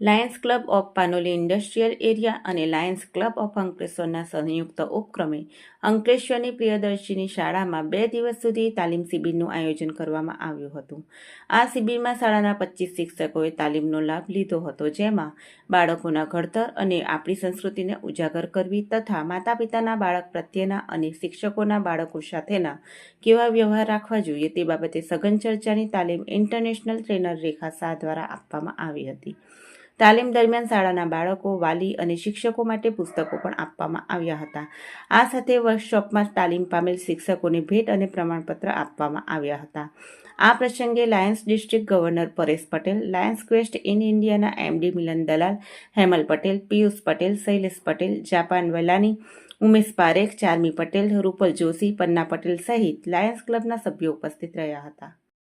Lions club of Panoli industrial area અને Lions club of અંકલેશ્વરના સંયુક્ત ઉપક્રમે અંકલેશ્વરની પ્રિયદર્શીની શાળામાં બે દિવસ સુધી તાલીમ શિબિરનું આયોજન કરવામાં આવ્યું હતું. આ શિબિરમાં શાળાના પચીસ શિક્ષકોએ તાલીમનો લાભ લીધો હતો, જેમાં બાળકોના ઘડતર અને આપણી સંસ્કૃતિને ઉજાગર કરવી તથા માતા પિતાના બાળક પ્રત્યેના અને શિક્ષકોના બાળકો સાથેના કેવા વ્યવહાર રાખવા જોઈએ તે બાબતે સઘન ચર્ચાની તાલીમ ઇન્ટરનેશનલ ટ્રેનર રેખા શાહ દ્વારા આપવામાં આવી હતી. તાલીમ દરમિયાન શાળાના બાળકો, વાલી અને શિક્ષકો માટે પુસ્તકો પણ આપવામાં આવ્યા હતા. આ સાથે વર્કશોપમાં તાલીમ પામેલ શિક્ષકોને ભેટ અને પ્રમાણપત્ર આપવામાં આવ્યા હતા. આ પ્રસંગે Lions district governor Paresh Patel, Lions Quest in ઇન્ડિયાના એમડી મિલન દલાલ, હેમલ પટેલ, પિયુષ પટેલ, શૈલેષ પટેલ, જાપાન વેલાની, ઉમેશ પારેખ, ચાર્મી પટેલ, રૂપલ જોશી, પન્ના પટેલ સહિત લાયન્સ ક્લબના સભ્યો ઉપસ્થિત રહ્યા હતા.